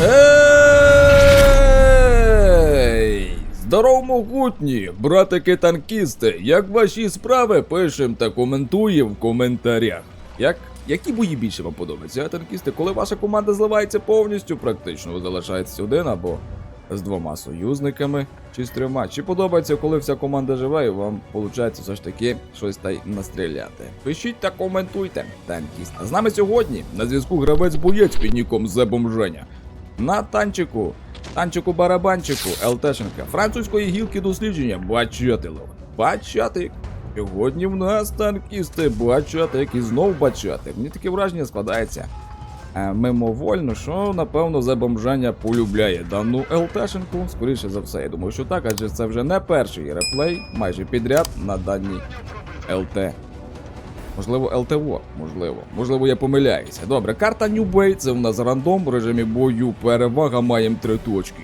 Ей! Здоров могутні, братики танкісти. Як ваші справи? Пишем та коментуємо в коментарях. Як? Які бої більше вам подобаються, а танкісти, коли ваша команда зливається повністю, практично ви залишаєтесь один або з двома союзниками, чи з трьома. Чи подобається, коли вся команда живе, і вам виходить все ж таки щось та й настріляти. Пишіть та коментуйте, танкіст. А з нами сьогодні на зв'язку гравець боєць під ніком Зебом Женя. На танчику, танчику барабанчику, ЛТшенка, французької гілки дослідження, бачатило. Бачатик. Сьогодні в нас танкісти бачатик і знов бачатик. Мені таке враження складається. Е, мимовольно, що напевно за бомжання полюбляє дану ЛТшенку. Скоріше за все, я думаю, що так, адже це вже не перший реплей, майже підряд на даній ЛТ. Можливо, ЛТО, можливо. Можливо, я помиляюся. Добре, карта New Bay, це в нас рандом в режимі бою. Перевага маємо три точки.